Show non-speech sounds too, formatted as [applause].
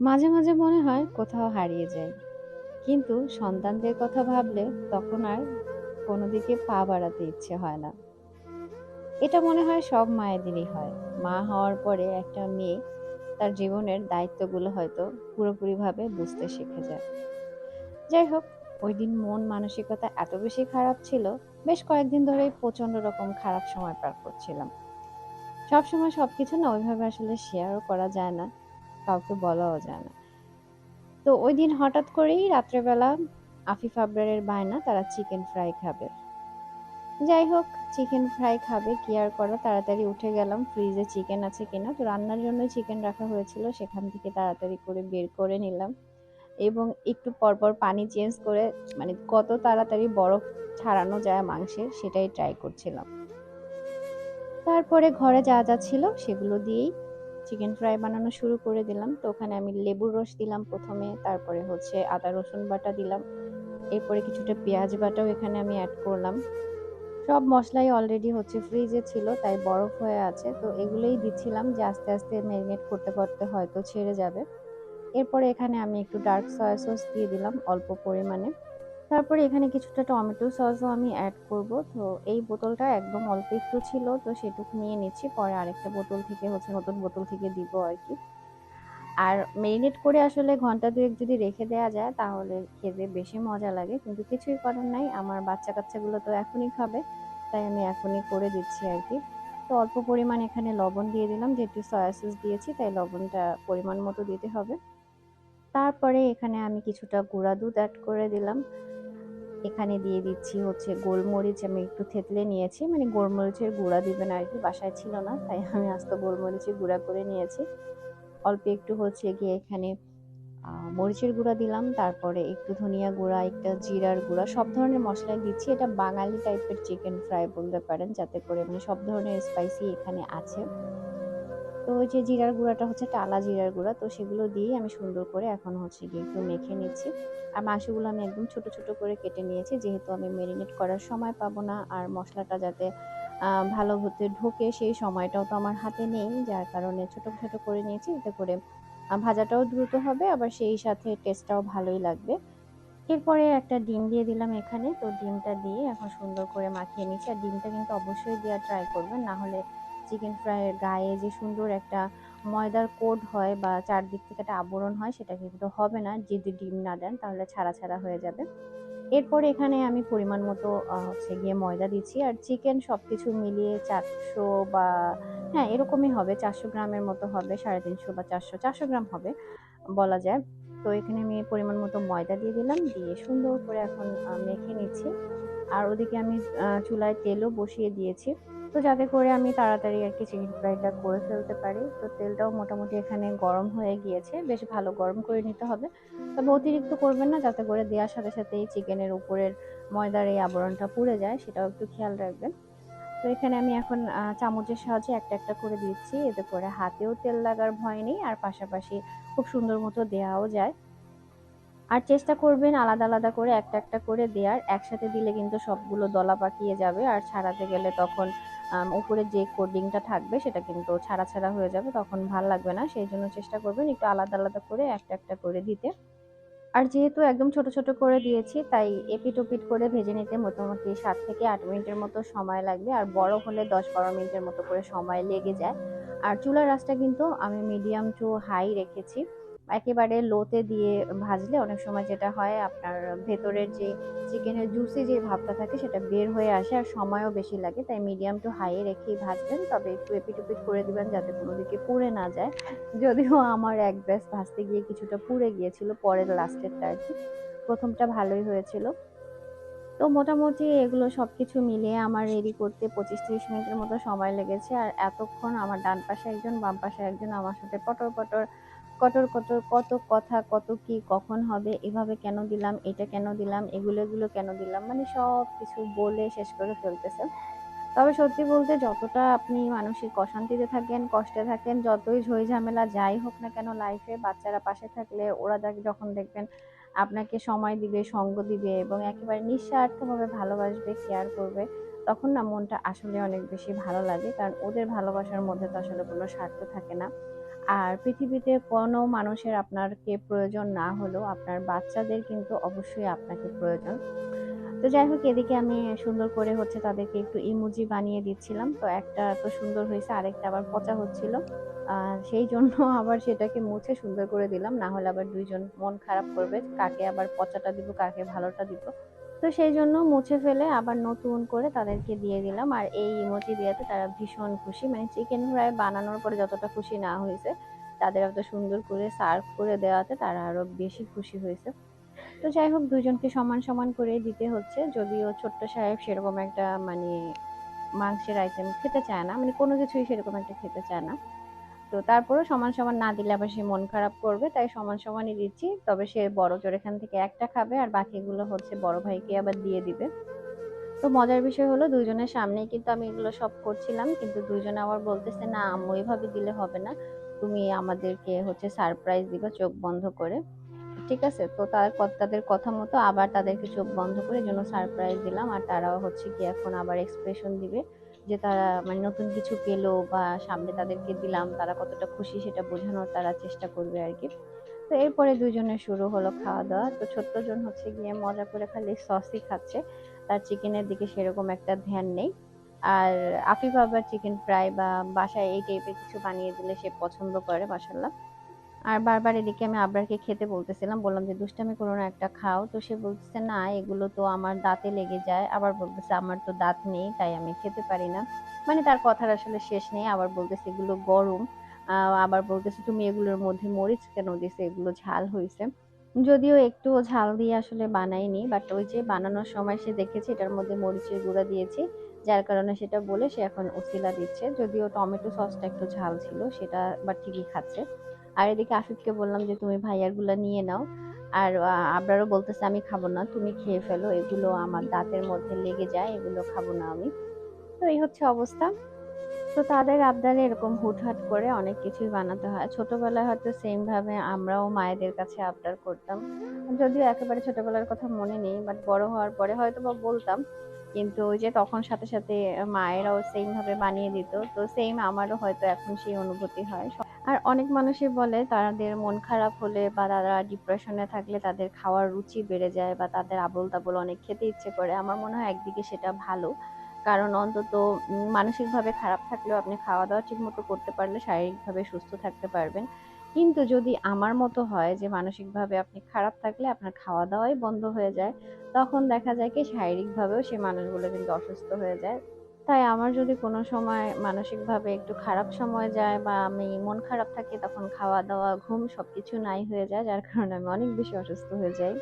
মাঝে, মাঝে মনে হয় কোথাও হারিয়ে যাই। কিন্তু সন্তানদের কথা ভাবলে তখন আর কোনো দিকে পা বাড়াতে ইচ্ছে হয় না। এটা মনে হয় সব মায়েদেরই হয়। মা হওয়ার পরে একটা মেয়ে তার জীবনের দায়িত্বগুলো হয়তো পুরোপুরিভাবে বুঝতে শিখে যায়। যাই হোক, ঐদিন মন মানসিকতা এত বেশি খারাপ ছিল, বেশ কয়েকদিন ধরেই প্রচণ্ড রকম খারাপ সময় পার করছিলাম। সবসময় সবকিছু না ওইভাবে আসলে শেয়ারও করা যায় না, কাউকে বলাও যায় না। তো ওই দিন হঠাৎ করেই রাত্রেবেলা আফিফ আবরারের বায়না তারা চিকেন ফ্রাই খাবে। যাই হোক চিকেন ফ্রাই খাবে, কি আর করা, তাড়াতাড়ি উঠে গেলাম ফ্রিজে চিকেন আছে কিনা তো রান্নার জন্য চিকেন রাখা হয়েছিল, সেখান থেকে তাড়াতাড়ি করে বের করে নিলাম এবং একটু পরপর পানি চেঞ্জ করে মানে কত তাড়াতাড়ি বরফ ছাড়ানো যায় মাংসের সেটাই ট্রাই করছিলাম তারপরে ঘরে যা যা ছিল, সেগুলো দিয়েই চিকেন ফ্রাই বানানো শুরু করে দিলাম। তো ওখানে আমি লেবুর রস দিলাম প্রথমে, তারপরে হচ্ছে আদা, রসুন বাটা দিলাম। এরপরে কিছুটা পেঁয়াজ বাটাও এখানে আমি অ্যাড করলাম। সব মশলাই অলরেডি হচ্ছে ফ্রিজে ছিল, তাই বরফ হয়ে আছে। তো এগুলোই দিচ্ছিলাম যে আস্তে আস্তে ম্যারিনেট করতে করতে হয়তো ছেড়ে যাবে। এরপরে এখানে আমি একটু ডার্ক সয়া সস দিয়ে দিলাম অল্প পরিমাণে। তারপরে এখানে কিছুটা টমেটো সসও আমি অ্যাড করব। তো এই বোতলটা একদম অল্প একটু ছিল, তো সেটুকু নিয়ে নিচ্ছি। পরে আরেকটা বোতল থেকে হচ্ছে নতুন বোতল থেকে দিব আর কি। আর মেরিনেট করে আসলে ঘণ্টা দুয়েক যদি রেখে দেওয়া যায়, তাহলে খেতে বেশি মজা লাগে। কিন্তু কিছুই করার নাই। আমার বাচ্চা কাচ্চাগুলো তো এখনই খাবে, তাই আমি এখনই করে দিচ্ছি আর কি। তো অল্প পরিমাণ এখানে লবণ দিয়ে দিলাম। যেহেতু সয়া সস দিয়েছি, তাই লবণটা পরিমাণ মতো দিতে হবে। তারপরে এখানে আমি কিছুটা গুঁড়া দুধ অ্যাড করে দিলাম। এখানে দিয়ে দিচ্ছি হচ্ছে গোলমরিচ, আমি একটু থেতলে নিয়েছি। মানে গোলমরিচের গুঁড়া দিবেন আর কি, বাসায় ছিল না, তাই আমি আস্ত গোলমরিচের গুঁড়া করে নিয়েছি। অল্প একটু হচ্ছে গিয়ে এখানে মরিচের গুঁড়া দিলাম, তারপরে একটু ধনিয়া গুঁড়া, একটা জিরার গুঁড়া, সব ধরনের মশলাই দিচ্ছি। এটা বাঙালি টাইপের চিকেন ফ্রাই বলতে পারেন, যাতে করে মানে সব ধরনের স্পাইসি এখানে আছে। তো ওই যে জিরার গুঁড়াটা হচ্ছে টালা জিরার গুঁড়া, তো সেগুলো দিয়ে আমি সুন্দর করে এখন হচ্ছে গিয়ে একটু মেখে নিচ্ছি। আর মাংসগুলো আমি একদম ছোট ছোট করে কেটে নিয়েছি, যেহেতু আমি মেরিনেট করার সময় পাবো না, আর মশলাটা যাতে ভালো হতে ঢোকে সেই সময়টাও তো আমার হাতে নেই, যার কারণে ছোট ছোট করে নিয়েছি, এতে করে ভাজাটাও দ্রুত হবে, আবার সেই সাথে টেস্টটাও ভালোই লাগবে। এরপরে একটা ডিম দিয়ে দিলাম এখানে, তো ডিমটা দিয়ে এখন সুন্দর করে মাখিয়ে নিচ্ছি, আর ডিমটা কিন্তু অবশ্যই দেওয়া ট্রাই করবেন, না হলে চিকেন ফ্রাইয়ের গায়ে যে সুন্দর একটা ময়দার কোড হয় বা চারদিক থেকে একটা আবরণ হয়, সেটা কিন্তু হবে না। যদি ডিম না দেন, তাহলে ছাড়া ছাড়া হয়ে যাবে। এরপর এখানে আমি পরিমাণ মতো হচ্ছে গিয়ে ময়দা দিচ্ছি। আর চিকেন সব কিছু মিলিয়ে চারশো বা হ্যাঁ এরকমই হবে। চারশো গ্রামের মতো হবে, সাড়ে তিনশো বা চারশো চারশো গ্রাম হবে, বলা যায়। তো এখানে আমি পরিমাণ মতো ময়দা দিয়ে দিলাম, দিয়ে সুন্দর করে এখন মেখে নিচ্ছি। আর ওদিকে আমি চুলায় তেলও বসিয়ে দিয়েছি। তো যাতে করে আমি তাড়াতাড়ি আর কি চিকেন ফ্রাইটা করে ফেলতে পারি। তো তেলটাও মোটামুটি এখানে গরম হয়ে গিয়েছে। বেশ ভালো গরম করে নিতে হবে। তবে অতিরিক্ত করবেন না, যাতে করে দেওয়ার সাথে সাথেই চিকেনের উপরের ময়দার এই আবরণটা পুড়ে যায়, সেটাও একটু খেয়াল রাখবেন। তো এখানে আমি এখন চামচের সাহায্যে একটা একটা করে দিচ্ছি। এতে করে হাতেও তেল লাগার ভয় নেই, আর পাশাপাশি খুব সুন্দর মতো দেওয়াও যায়। আর চেষ্টা করবেন আলাদা আলাদা করে একটা একটা করে দেওয়ার। একসাথে দিলে কিন্তু সবগুলো দলা পাকিয়ে যাবে, আর ছাড়াতে গেলে তখন উপরে যে কোডিংটা থাকবে সেটা কিন্তু ছাড়া ছাড়া হয়ে যাবে, তখন ভালো লাগবে না। সেই জন্য চেষ্টা করবেন একটু আলাদা আলাদা করে একটা একটা করে দিতে। আর যেহেতু একদম ছোট ছোট করে দিয়েছি, তাই এপিট ওপিট করে ভেজে নিতে মোটামুটি সাত থেকে আট মিনিটের মতো সময় লাগবে। আর বড় হলে দশ বারো মিনিটের মতো করে সময় লেগে যায়। আর চুলার রাসটা কিন্তু আমি মিডিয়াম টু হাই রেখেছি। একেবারে লোতে দিয়ে ভাজলে অনেক সময় যেটা হয়, আপনার ভেতরের যে চিকেনের জুসি যে ভাবটা থাকে সেটা বের হয়ে আসে আর সময়ও বেশি লাগে। তাই মিডিয়াম টু হাইয়ে রেখেই ভাজবেন। তবে একটু এপিট উপিট করে দিবেন যাতে কোনো দিকে পুড়ে না যায়। যদিও আমার এক ব্যাস ভাজতে গিয়ে কিছুটা পুড়ে গিয়েছিল পরের লাস্টেরটা আর কি। প্রথমটা ভালোই হয়েছিল। তো মোটামুটি এগুলো সব কিছু মিলিয়ে আমার রেডি করতে পঁচিশ তিরিশ মিনিটের মতো সময় লেগেছে। আর এতক্ষণ আমার ডান পাশে একজন, বাম পাশে একজন, আমার সাথে পটর পটর কটর কটর, কত কথা, কত কি, কখন হবে, এভাবে কেন দিলাম, এটা কেন দিলাম, এগুলো এগুলো কেন দিলাম মানে সব কিছু বলে শেষ করে ফেলতেছে। তবে সত্যি বলতে যতটা আপনি মানসিক অশান্তিতে থাকেন, কষ্টে থাকেন, যতই ঝই ঝামেলা যাই হোক না কেন লাইফে বাচ্চারা পাশে থাকলে ওরা যখন দেখবেন আপনাকে সময় দিবে, সঙ্গ দিবে এবং একেবারে নিঃস্বার্থভাবে ভালোবাসবে কেয়ার করবে, তখন না মনটা আসলে অনেক বেশি ভালো লাগে। কারণ ওদের ভালোবাসার মধ্যে তো আসলে কোনো স্বার্থ থাকে না। আর পৃথিবীতে কোনো মানুষের আপনারকে প্রয়োজন না হলেও আপনার বাচ্চাদের কিন্তু অবশ্যই আপনাকে প্রয়োজন। তো যাই হোক এদিকে আমি সুন্দর করে হচ্ছে তাদেরকে একটু ইমোজি বানিয়ে দিচ্ছিলাম। তো একটা তো সুন্দর হয়েছে আরেকটা আবার পচা হচ্ছিল। সেই জন্য [laughs] আবার সেটাকে মুছে সুন্দর করে দিলাম। না হলে আবার দুইজন মন খারাপ করবে। কাকে আবার পচাটা দিব, কাকে ভালোটা দিব। তো সেই জন্য মুছে ফেলে আবার নতুন করে তাদেরকে দিয়ে দিলাম। আর এই ইমোজি দেয়াতে তারা ভীষণ খুশি। মানে চিকেন ফ্রাই বানানোর পরে যতটা খুশি না হয়েছে তাদের এত সুন্দর করে সার্ভ করে দেওয়াতে তারা আরও বেশি খুশি হয়েছে তো যাই হোক দুজনকে সমান, সমান করেই দিতে হচ্ছে। যদিও ছোট্ট সাহেব সেরকম একটা মানে মাংসের আইটেম খেতে চায় না। মানে কোনো কিছুই সেরকম একটা খেতে চায় না। তো তারপরেও সমান, সমান না দিলে আবার সে মন খারাপ করবে। তাই সমান, সমানই দিচ্ছি। তবে সে বড়জোর এখান থেকে একটা খাবে আর বাকিগুলো হচ্ছে বড় ভাইকে আবার দিয়ে দিবে। তো মজার বিষয় হলো ২ জনের সামনেই কিন্তু আমি এগুলো সব করছিলাম। কিন্তু ২ জনে আবার বলতেছে, "না আম্মু এভাবে দিলে হবে না। তুমি আমাদেরকে হচ্ছে সারপ্রাইজ দিবা চোখ বন্ধ করে।" ঠিক আছে? তো তার তাদের কথা মতো আবার তাদেরকে চোখ বন্ধ করে এজন্য সারপ্রাইজ দিলাম। আর তারাও হচ্ছে কি এখন আবার এক্সপ্রেশন দিবে যে তারা মানে নতুন কিছু পেল বা সামনে তাদেরকে দিলাম, তারা কতটা খুশি সেটা বোঝানোর তারা চেষ্টা করবে আর কি তো এরপরে ২ জনের শুরু হলো খাওয়া-দাওয়া। তো ছোট্টজন হচ্ছে গিয়ে মজা করে খালি সসই খাচ্ছে। তার চিকেনের দিকে সেরকম একটা ধ্যান নেই। আর আফিফ আবার চিকেন ফ্রাই বা বাসায় এই টাইপের কিছু বানিয়ে দিলে সে পছন্দ করে মাশাআল্লাহ। আর বারবার এদিকে আমি আবরারকে খেতে বলতেছিলাম। বললাম যে, "দুষ্টামি করো না, একটা খাও।" তো সে বলতেছে, "না, এগুলো তো আমার দাঁতে লেগে যায়।" আবার বলতেছে, "আমার তো দাঁত নেই, তাই আমি খেতে পারি না।" মানে তার কথার আসলে শেষ নেই। আবার বলতেছে, "এগুলো গরম।" আবার বলতেছে, "তুমি এগুলোর মধ্যে মরিচ কেন দিছো? এগুলো ঝাল হইছে।" যদিও একটু ঝাল দিয়ে আসলে বানাইনি। বাট ওই যে বানানোর সময় সে দেখেছে এটার মধ্যে মরিচের গুঁড়া দিয়েছি। যার কারণে সেটা বলে সে এখন অছিলা দিচ্ছে। যদিও টমেটো সসটা একটু ঝাল ছিল, সেটা বাট ঠিকই খাচ্ছে। আর এদিকে আসুদকে বললাম যে, "তুমি ভাইয়ারগুলো নিয়ে নাও।" আর আবরারও বলতেছে, "আমি খাব না, তুমি খেয়ে ফেলো। এগুলো আমার দাঁতের মধ্যে লেগে যায়, এগুলো খাব না আমি।" তো এই হচ্ছে অবস্থা। তো তাদের আবদারে এরকম হুটহাট করে অনেক কিছুই বানাতে হয়। ছোটবেলায় হয়তো সেম ভাবে আমরাও মায়েদের কাছে আবদার করতাম। যদিও একেবারে ছোটবেলার কথা মনে নেই। বাট বড় হওয়ার পরে হয়তো বা বলতাম। কিন্তু ওই যে তখন সাথে, সাথে মায়েরাও সেম ভাবে বানিয়ে দিত। তো সেম আমারও হয়তো এখন সেই অনুভূতি হয়। আর অনেক মানুষই বলে তাদের মন খারাপ হলে বা তারা ডিপ্রেশনে থাকলে তাদের খাওয়ার রুচি বেড়ে যায় বা তাদের আবোল-তাবোল অনেক খেতে ইচ্ছে করে। আমার মনে হয় একদিকে সেটা ভালো। কারণ অন্তত মানসিকভাবে খারাপ থাকলেও আপনি খাওয়া-দাওয়া ঠিকমতো করতে পারলে শারীরিকভাবে সুস্থ থাকতে পারবেন। কিন্তু যদি আমার মতো হয় যে মানসিকভাবে আপনি খারাপ থাকলে আপনার খাওয়া-দাওয়াই বন্ধ হয়ে যায়, তখন দেখা যায় কি শারীরিকভাবেও সেই মানুষগুলো কিন্তু অসুস্থ হয়ে যায়। তাই আমার যদি কোনো সময় মানসিকভাবে একটু খারাপ সময় যায় বা আমি মন খারাপ থাকি তখন খাওয়া-দাওয়া, ঘুম সবকিছু নাই হয়ে যায়। যার কারণে আমি অনেক বেশি অসুস্থ হয়ে যাই।